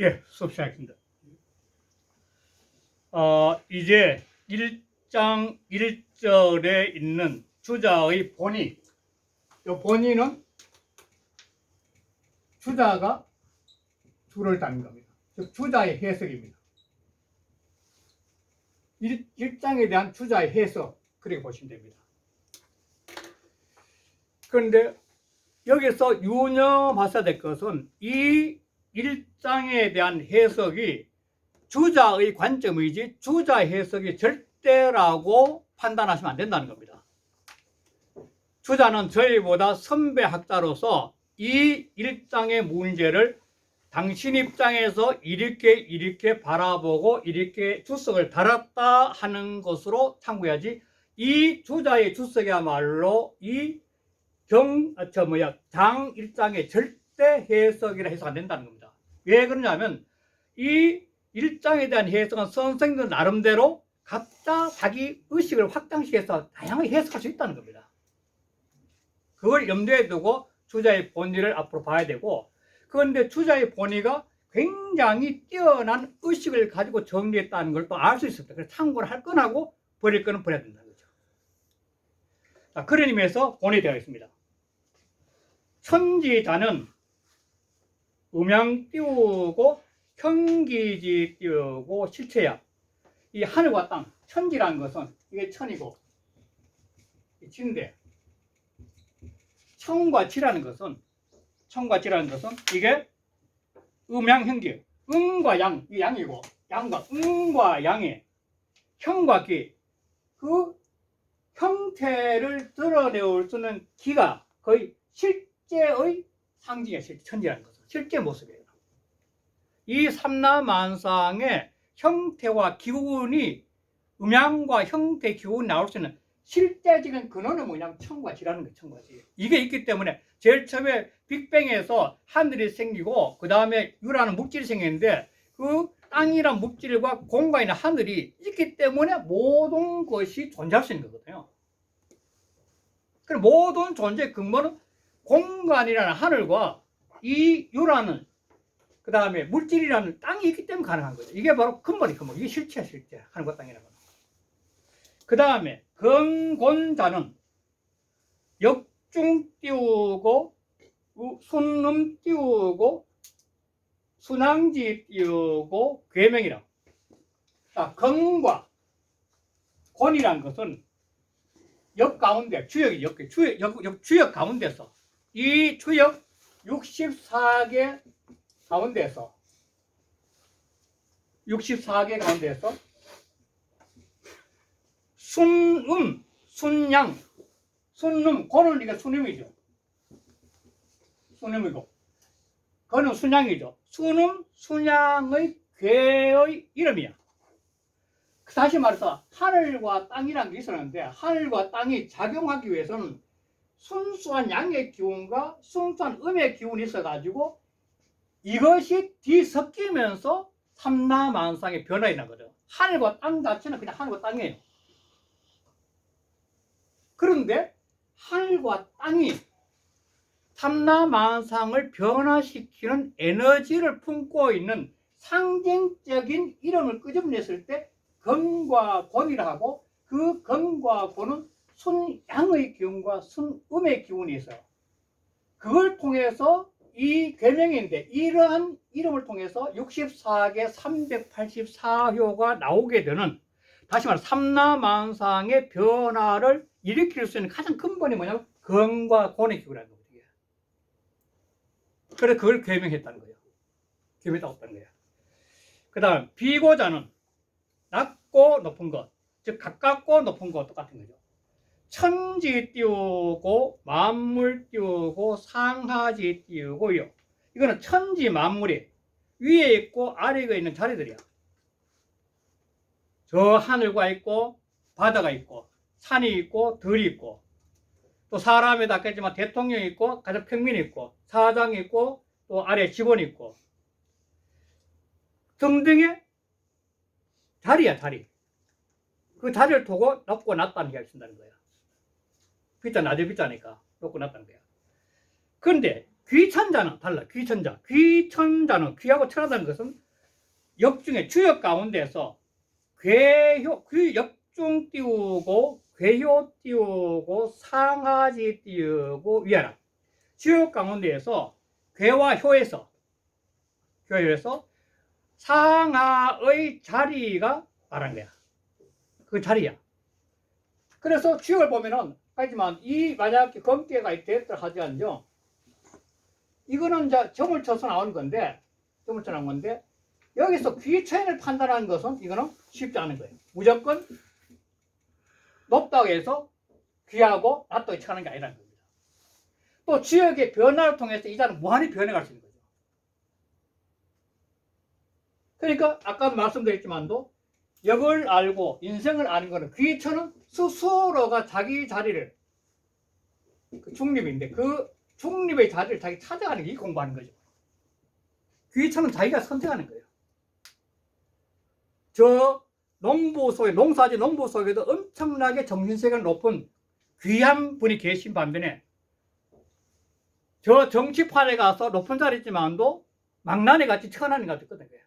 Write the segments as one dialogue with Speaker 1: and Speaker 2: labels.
Speaker 1: 예, 수업 시작합니다. 어, 이제 1장 1절에 있는 주자의 본의. 이 본의는 주자가 주를 다는 겁니다. 즉, 주자의 해석입니다. 1, 1장에 대한 주자의 해석, 그렇게 보시면 됩니다. 그런데 여기서 유념하셔야 될 것은 이 1장에 대한 해석이 주자의 관점이지 주자 해석이 절대라고 판단하시면 안 된다는 겁니다. 주자는 저희보다 선배 학자로서 이 1장의 문제를 당신 입장에서 이렇게 이렇게 바라보고 이렇게 주석을 달았다 하는 것으로 참고해야지 이 주자의 주석이야말로 이 경, 아, 저 뭐야, 장 1장의 절대 해석이라 해석 안 된다는 겁니다. 왜 그러냐면 이 1장에 대한 해석은 선생들 나름대로 각자 자기 의식을 확장시켜서 다양하게 해석할 수 있다는 겁니다. 그걸 염두에 두고 주자의 본의를 앞으로 봐야 되고 그런데 주자의 본의가 굉장히 뛰어난 의식을 가지고 정리했다는 걸 또 알 수 있습니다. 그래서 참고를 할 건하고 버릴 거는 버려야 된다는 거죠. 자, 그런 의미에서 본의 되어 있습니다. 천지자는 음양 띄우고 현기지 띄우고 실체야. 이 하늘과 땅, 천지라는 것은 이게 천이고 이 지인데 천과 지라는 것은 천과 지라는 것은 이게 음양현기, 음과 양, 이 양이고 양과 음과 양의 형과 기, 그 형태를 드러내올 수 있는 기가 거의 실제의 실제 천지라는 것은 실제 모습이에요. 이 삼라만상의 형태와 기운이 음양과 형태 기운이 나올 수 있는 실제적인 근원은 뭐냐면 천과 지라는 거예요. 천과 지. 이게 있기 때문에 제일 처음에 빅뱅에서 하늘이 생기고 그 다음에 유라는 물질이 생겼는데 그 땅이란 물질과 공간이나 하늘이 있기 때문에 모든 것이 존재할 수 있는 거거든요. 그럼 모든 존재의 근본은 공간이라는 하늘과 이 유라는 그 다음에 물질이라는 땅이 있기 때문에 가능한 거죠. 이게 바로 근본이 근본. 이게 실체야 실제. 하늘과 땅이라는 거. 그 다음에 근곤자는 역중 띄우고 우- 순음 띄우고 순항지 띄우고 괴명이라. 자, 근과 곤이란 것은 역 가운데 주역이 역, 주역, 역, 역- 주역 가운데서 이 주역 64개 가운데서 64개 가운데서 순음, 순양, 순음, 고는 이게 순음이죠. 순음이고, 그는 순양이죠. 순음, 순양의 괴의 이름이야. 다시 말해서 하늘과 땅이라는 게 있었는데 하늘과 땅이 작용하기 위해서는 순수한 양의 기운과 순수한 음의 기운이 있어가지고 이것이 뒤섞이면서 삼라만상의 변화가 난 거죠. 하늘과 땅 자체는 그냥 하늘과 땅이에요. 그런데 하늘과 땅이 삼라만상을 변화시키는 에너지를 품고 있는 상징적인 이름을 끄집어냈을 때 금과 곤이라 하고 그 금과 곤은 순양의 기운과 순음의 기운이 있어요. 그걸 통해서 이 괴명인데 이러한 이름을 통해서 64개 384효가 나오게 되는 다시 말해 삼라만상의 변화를 일으킬 수 있는 가장 근본이 뭐냐면 금과 곤의 기운이라는 거거든요. 그래서 그걸 괴명했다는 거예요. 괴명했다고 했다는 거예요. 그 다음 비고자는 낮고 높은 것, 즉 가깝고 높은 것 똑같은 거죠. 천지 띄우고 만물 띄우고 상하지 띄우고요. 이거는 천지 만물이 위에 있고 아래가 있는 자리들이야. 저 하늘과 있고 바다가 있고 산이 있고 들이 있고 또 사람에도 아까 했지만 대통령이 있고 가장 평민이 있고 사장이 있고 또 아래 직원이 있고 등등의 자리야 자리. 그 자리를 두고 높고 낮다는 얘기를 쓴다는 거야. 비자 낮에 비자니까 높고 낮다는 거야. 그런데 귀천자는 달라. 귀천자. 귀천자는 귀하고 천하다는 것은 역중의 주역 가운데서 괴효 귀 역중 띄우고 괴효 띄우고 상하지 띄우고 위하라. 주역 가운데에서 괴와 효에서 교회에서 상하의 자리가 말한 거야. 그 자리야. 그래서 주역을 보면은 하지만 이 만약 검계가 됐다 하지 않죠. 이거는 이제 점을 쳐서 나오는 건데 점을 쳐 나온 건데 여기서 귀천을 판단하는 것은 이거는 쉽지 않은 거예요. 무조건 높다고 해서 귀하고 낮다고 쳐는 게 아니라는 겁니다. 또 지역의 변화를 통해서 이 자는 무한히 변해갈 수 있는 거죠. 그러니까 아까 말씀드렸지만도 역을 알고 인생을 아는 거는 귀천은 스스로가 자기 자리를 그 중립인데 그 중립의 자리를 자기 찾아가는 게이 공부하는 거죠. 귀천은 자기가 선택하는 거예요. 저 농부 속에 농사지 농부 속에도 엄청나게 정신세계가 높은 귀한 분이 계신 반면에 저 정치판에 가서 높은 자리 있지만도 망나니 같이 거든 거예요.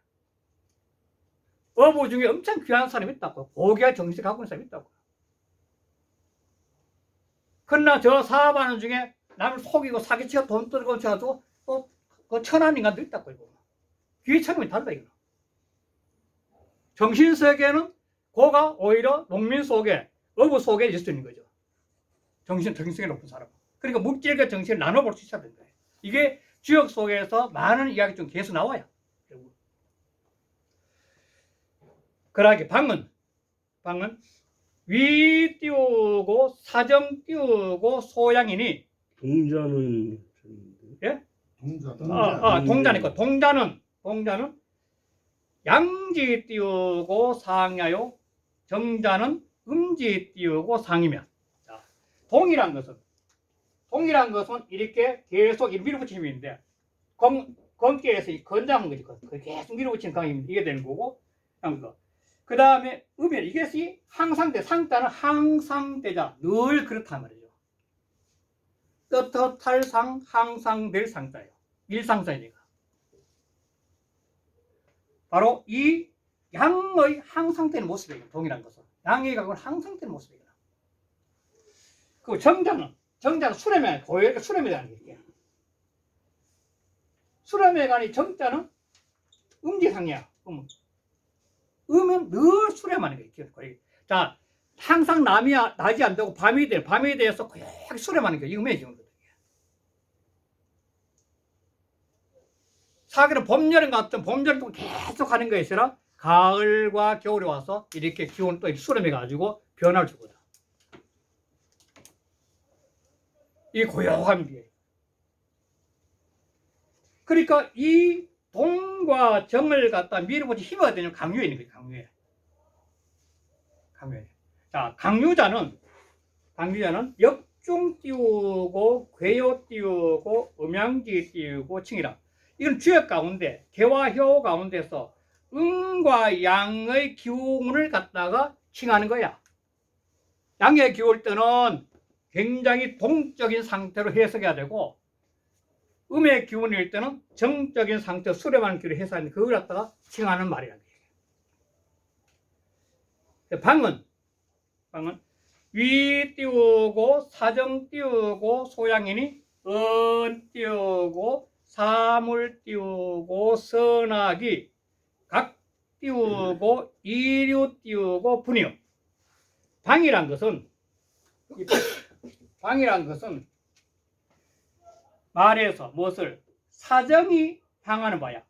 Speaker 1: 어부 중에 엄청 귀한 사람이 있다고 고귀한 정신 갖고 있는 사람이 있다고. 그러나 저 사업하는 중에 남을 속이고 사기치고 돈 떨고 쳐도 또그 천한 인간도 있다고 이거. 귀천이 달라 이거. 정신 세계는 고가 오히려 농민 속에 어부 속에 있을 수 있는 거죠. 정신 정신이 높은 사람. 그러니까 물질과 정신을 나눠볼 수 있어야 된다. 이게 지역 속에서 많은 이야기 좀 계속 나와요. 결국. 그러하게 방은 방은 위 띄우고 사정 띄우고 소양이니
Speaker 2: 동자는
Speaker 3: 동자다.
Speaker 1: 아, 아 동자니까 동자는 동자는 양지 띄우고 상야요 정자는 음지 띄우고 상이면 자, 동이란 것은 동이란 것은 이렇게 계속 이렇게 밀어붙이는 힘인데 건, 건기에서 이 건장한 거지. 그 계속 밀어붙이는 강입니다 이게 되는 거고 그 다음에 음면 이것이 항상대 상자는 항상대자 늘 그렇단 말이죠 떳떳할 항상 될 상자예요 일상상이니까 바로 이 양의 항상되는 모습이에요. 동일한 것은. 양의 각은 항상되는 모습이에요. 그 정자는, 정자는 수렴에, 고열의 수렴에 대한 얘기예요. 수렴에 관이 정자는 음지상이야. 음. 음은 늘 수렴하는 거예요. 자, 항상 남이, 낮이 안 되고 밤이 돼. 밤에 대해서 고약하게 수렴하는 게 음의 지금. 사계는 봄, 여름 같은 봄, 여름 동안 계속 하는 거에 있어라 가을과 겨울에 와서 이렇게 기온을 또 수렴해 가지고 변화를 주거든. 이 고요한 게. 그러니까 이 동과 정을 갖다 밀어붙이 힘이 되는 강유에 있는 거예요, 강유에. 강유에. 자, 강유자는, 강유자는 역중 띄우고, 괴요 띄우고, 음양지 띄우고, 칭이라. 이건 주역 가운데 개와 효 가운데서 음과 양의 기운을 갖다가 칭하는 거야. 양의 기울 때는 굉장히 동적인 상태로 해석해야 되고 음의 기운일 때는 정적인 상태로 수렴하는 기를 해석하는 그걸 갖다가 칭하는 말이라는 거예요. 방은 방은 위 띄우고 사정 띄우고 소양이니 은 띄우고 사물 띄우고 선악이 각 띄우고 이류 띄우고 분이요. 방이란 것은 이 방이란 것은 말에서 무엇을 사정이 당하는 바야.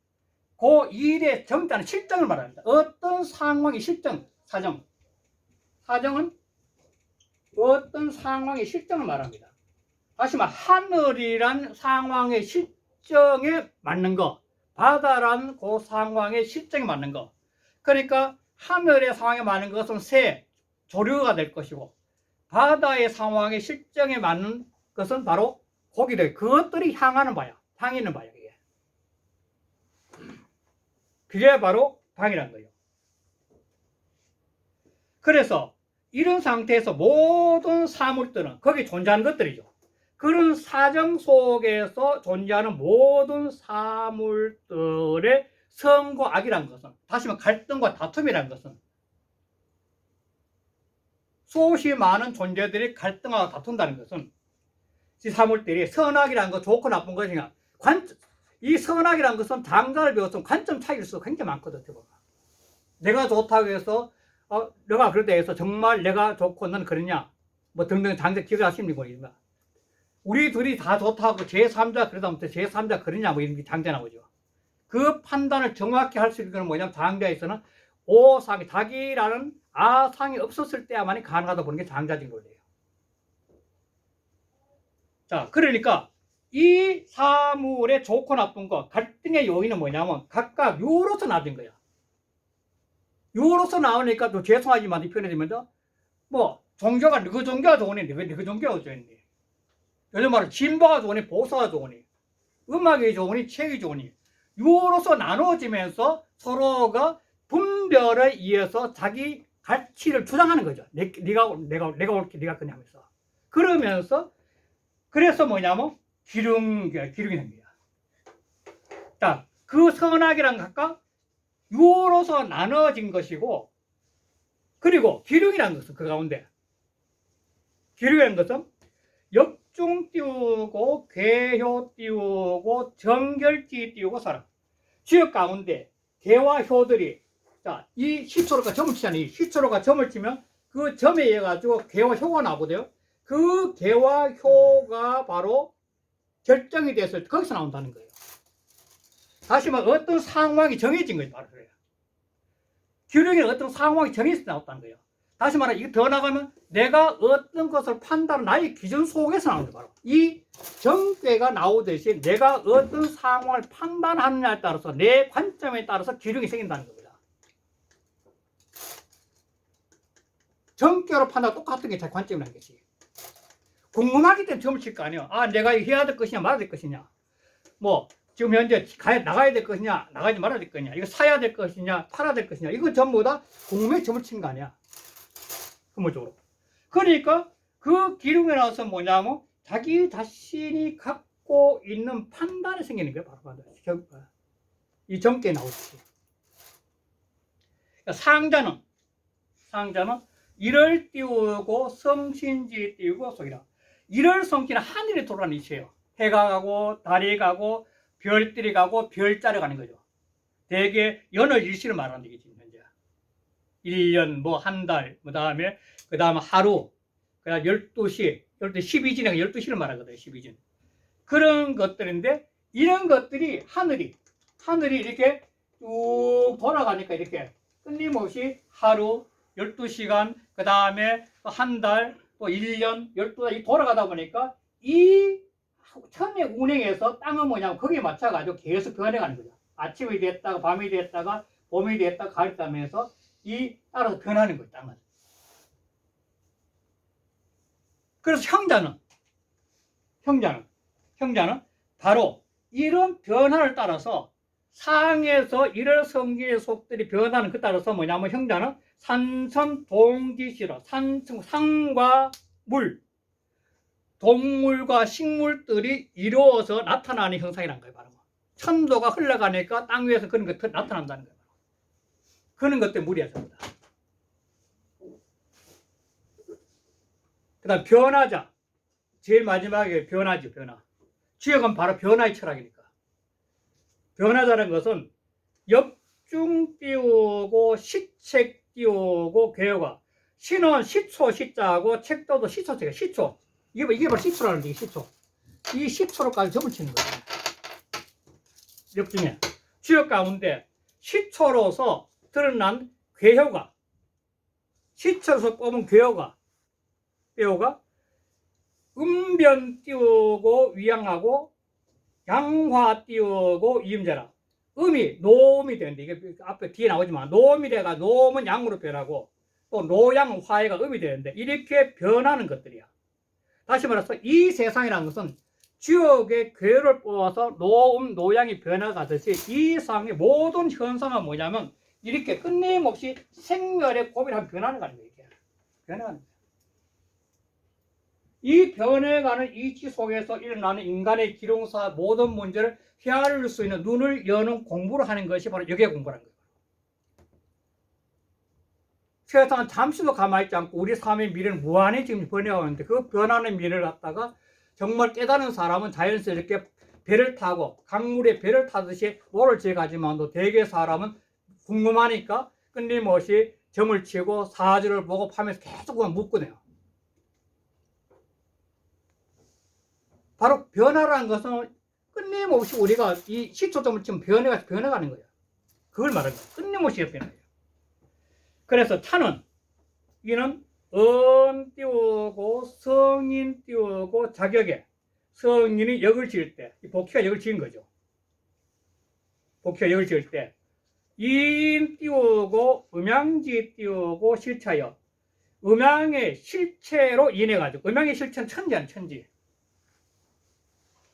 Speaker 1: 그 일의 정자는 실정을 말합니다. 어떤 상황의 실정, 사정. 사정은 어떤 상황의 실정을 말합니다. 다시 말 하늘이란 상황의 실 실정에 맞는 거, 바다라는 그 상황의 실정에 맞는 거. 그러니까 하늘의 상황에 맞는 것은 새, 조류가 될 것이고, 바다의 상황의 실정에 맞는 것은 바로 고기들. 그것들이 향하는 바야. 향이는 바야, 그게. 그게 바로 방이란 거예요. 그래서 이런 상태에서 모든 사물들은 거기 존재하는 것들이죠. 그런 사정 속에서 존재하는 모든 사물들의 성과 악이라는 것은 다시 말해 갈등과 다툼이라는 것은 수없이 많은 존재들이 갈등하고 다툰다는 것은 이 사물들이 선악이라는 것 좋고 나쁜 것이냐 관, 이 선악이라는 것은 장자를 배웠으면 관점 차이일 수가 굉장히 많거든 어떻게. 내가 좋다고 해서 어, 내가 그러다 해서 정말 내가 좋고 넌 그러냐? 뭐 등등 장자 기를 하십니까 이런 우리 둘이 다 좋다고 제3자 그러다 보면 제3자 그러냐 뭐 이런 게 장자 나오죠. 그 판단을 정확히 할 수 있는 건 뭐냐면 장자에서는 오상이 닭이라는 아상이 없었을 때야만이 가능하다 보는 게 장자적인 논리예요 자 그러니까 이 사물의 좋고 나쁜 것 갈등의 요인은 뭐냐면 각각 요로서 나진 거야. 요로서 나오니까 또 죄송하지만 이 표현이 되면서 뭐 종교가 너그 종교가 좋으니 너그 종교가 좋으니? 요즘 말로 진보가 좋으니 보수가 좋으니? 음악이 좋으니 책이 좋으니? 요로서 나눠지면서 서로가 분별에 의해서 자기 가치를 주장하는 거죠. 내, 네가 내가 내가 옳게 네가 그냐 하면서. 그러면서 그래서 뭐냐면 기륭 기륭이 생겨요. 자, 그 선악이란 각각 유로서 나눠진 것이고 그리고 기륭이라는 것은 그 가운데 기륭이라는 것은 역중 띄우고 괴효 띄우고 정결지 띄우고 사람 지역 가운데 개와 효들이 자, 이 시초로가 점을 치잖아요. 이 시초로가 점을 치면 그 점에 의해 가지고 개와 효가 나오거든요. 그 개와 효가 바로 결정이 돼서 거기서 나온다는 거예요. 다시 말해 어떤 상황이 정해진 거예요. 바로 그래요. 기록에는 어떤 상황이 정해서 나왔다는 거예요. 다시 말해 이거 더 나가면 내가 어떤 것을 판단하는 나의 기준 속에서 나오는. 바로 이 정죄가 나오듯이 내가 어떤 상황을 판단하느냐에 따라서 내 관점에 따라서 기록이 생긴다는 겁니다. 정죄로 판단 똑같은 게 제 관점이라는 것이. 궁금하기 때문에 점을 칠 거 아니에요. 아, 내가 해야 될 것이냐, 말아야 될 것이냐. 뭐, 지금 현재 가, 나가야 될 것이냐, 나가지 말아야 될 것이냐. 이거 사야 될 것이냐, 팔아야 될 것이냐. 이거 전부 다 궁금해 점을 친 거 아니야. 근본적으로. 그러니까 그 기록에 나와서 뭐냐면 자기 자신이 갖고 있는 판단이 생기는 거예요. 바로 판단. 이 정계에 나오듯이. 그러니까 상자는, 상자는 일을 띄우고 성신지 띄우고 속이라. 일을 성기는 하늘에 돌아가는 이치예요. 해가 가고 달이 가고 별들이 가고 별자리 가는 거죠. 대개 연을 일시를 말하는 얘기지 현재. 1년 뭐 한 달, 그 다음에 그 다음 하루, 그 다음 12시, 12 12진에 12시를 말하거든요. 12진. 그런 것들인데 이런 것들이 하늘이 하늘이 이렇게 쭉 돌아가니까 이렇게 끊임없이 하루 12시간, 그 다음에 한 달, 또 1년, 12달 돌아가다 보니까 이 천의 운행에서 땅은 뭐냐면 거기에 맞춰가지고 계속 변해가는 거죠. 아침이 됐다가 밤이 됐다가 봄이 됐다가 가을이 되면서 이 따라서 변하는 거예요, 땅은. 그래서 형자는, 형자는, 형자는 바로 이런 변화를 따라서 상에서 일월 성질의 속들이 변하는 그 따라서 뭐냐면 형자는 산천 동지시로 산청 상과 물. 동물과 식물들이 이루어서 나타나는 형상이란 거예요 바로. 천도가 흘러가니까 땅 위에서 그런 것들이 나타난다는 거예요. 그런 것들 물이야 전부 다. 그 다음 변화자. 제일 마지막에 변화죠 변화. 지역은 바로 변화의 철학이니까. 변화자는 것은 역중 띄우고 시책 띄우고 개요가. 신은 시초 시자하고 책도도 시초 책이 시초. 이게, 뭐- 이게 바로 시초라는 게 시초. 이 시초로까지 점을 치는 거예요 역중에. 주역 가운데 시초로서 드러난 괴효가. 시초로서 뽑은 괴효가. 뼈가 음변 띄우고 위양하고 양화 띄우고 이음자라. 음이 노음이 되는데 이게 앞에 뒤에 나오지만 노음이 돼가 노음은 양으로 변하고 또 노양 화해가 음이 되는데 이렇게 변하는 것들이야. 다시 말해서 이 세상이라는 것은 지옥의 괴를 뽑아서 노음 노양이 변화가듯이 이 세상의 모든 현상은 뭐냐면 이렇게 끊임없이 생멸의 고비를 변하는 거아니에요 이게 변해가는 거예요. 이 변해가는 이치 속에서 일어나는 인간의 기룡사 모든 문제를 헤아릴 수 있는 눈을 여는 공부를 하는 것이 바로 여기에 공부라는 거예요. 세상은 잠시도 가만히 있지 않고 우리 삶의 미래는 무한히 지금 변해가고 있는데 그 변하는 미래를 갖다가 정말 깨달은 사람은 자연스럽게 배를 타고 강물에 배를 타듯이 오를 지어가지만도 대개 사람은 궁금하니까 끊임없이 점을 치고 사주를 보고 파면서 계속 그냥 묻거든요. 바로 변화라는 것은 끊임없이 우리가 이 시초점을 지금 변해가 변해가는 거예요. 그걸 거예요. 끊임없이 변해요. 그래서 차는 이는 은 띄우고 성인 띄우고 자격에 성인이 역을 지을 때, 이 복희가 역을 지은 거죠. 복희가 역을 지을 때, 인 띄우고 음양지 띄우고 실차여. 음양의 실체로 인해가지고, 음양의 실체는 천지യാണ്, 천지.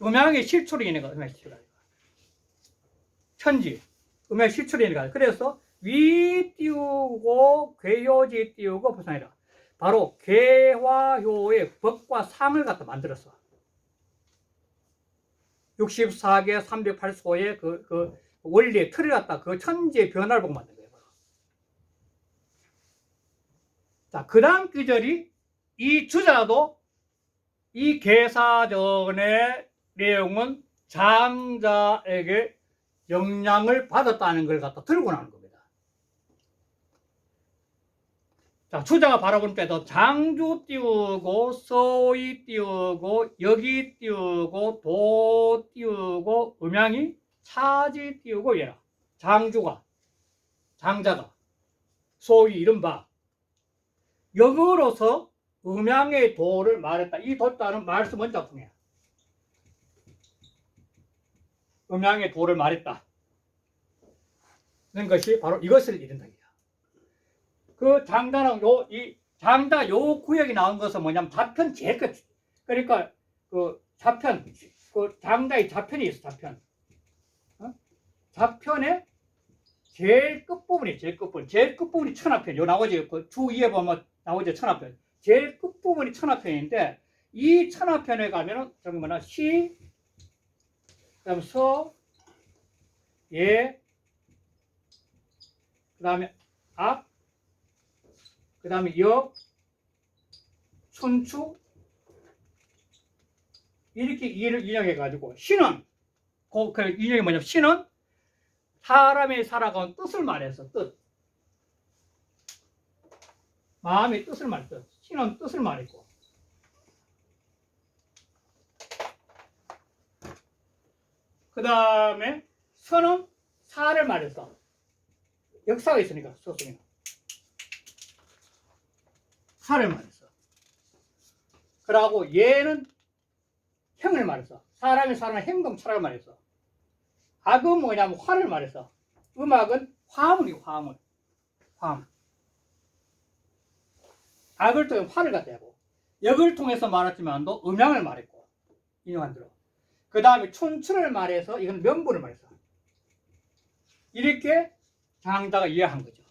Speaker 1: 음양의 실초로 인해가, 음양의 실체가. 천지. 음양의 실초로 인해가. 그래서 위 띄우고 괴효지 띄우고 부산이라. 바로 괴화효의 법과 상을 갖다 만들었어. 64개 308소의 그, 그 원리의 틀을 갖다 그 천지의 변화를 보고 만든 거예요. 자, 그 다음 구절이 이 주자도 이 계사전의 내용은 장자에게 영향을 받았다는 걸 갖다 들고 나는 겁니다. 자, 주자가 바라볼 때도 장주 띄우고 서이 띄우고 여기 띄우고 도 띄우고 음양이 차지 띄우고 얘라. 장주가 장자가 소위 이른바 역으로서 음양의 도를 말했다. 이 도자는 말씀 원작품이야. 음양의 도를 말했다. 는 것이 바로 이것을 이른다. 그 장자는 요, 이 장자 요 구역이 나온 것은 뭐냐면 좌편 제일 끝. 그러니까 그 좌편, 그 장자의 좌편이 있어, 좌편. 어? 좌편에 제일 끝부분이, 제일 끝부분. 제일 끝부분이 천하편. 요 나머지 그주 위에 보면 나머지 천하편. 제일 끝부분이 천하편인데 이 천하편에 가면은 저기 뭐냐, 시, 그 다음 서, 예, 그 다음에 앞, 그 다음에 역, 춘추. 이렇게 이를 인용해 가지고 신은 그, 그 인용이 뭐냐면 신은 사람이 살아가는 뜻을 말해서 뜻. 마음의 뜻을 말했어 신은 뜻을 말했고 그 다음에 선은 사를 말해서 역사가 있으니까 소송이는 사를 말했어. 그러고 얘는 형을 말했어. 사람이 사람의 행동 철학을 말했어. 악은 뭐냐면 화를 말했어. 음악은 화음이 화음을. 화음. 악을 통해 화를 갖다 하고 역을 통해서 말했지만도 음양을 말했고 인용한 대로. 그 다음에 춘추를 말해서 이건 명분을 말했어. 이렇게 장자가 이해한 거죠.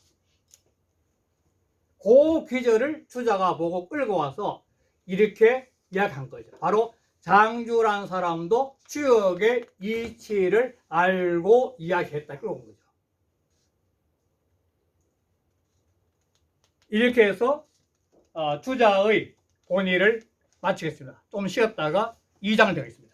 Speaker 1: 그 계절을 주자가 보고 끌고 와서 이렇게 이야기한 거죠. 바로 장주란 사람도 주역의 이치를 알고 이야기했다. 온 거죠. 이렇게 해서 어, 주자의 본의를 마치겠습니다. 좀 쉬었다가 2장 되겠습니다.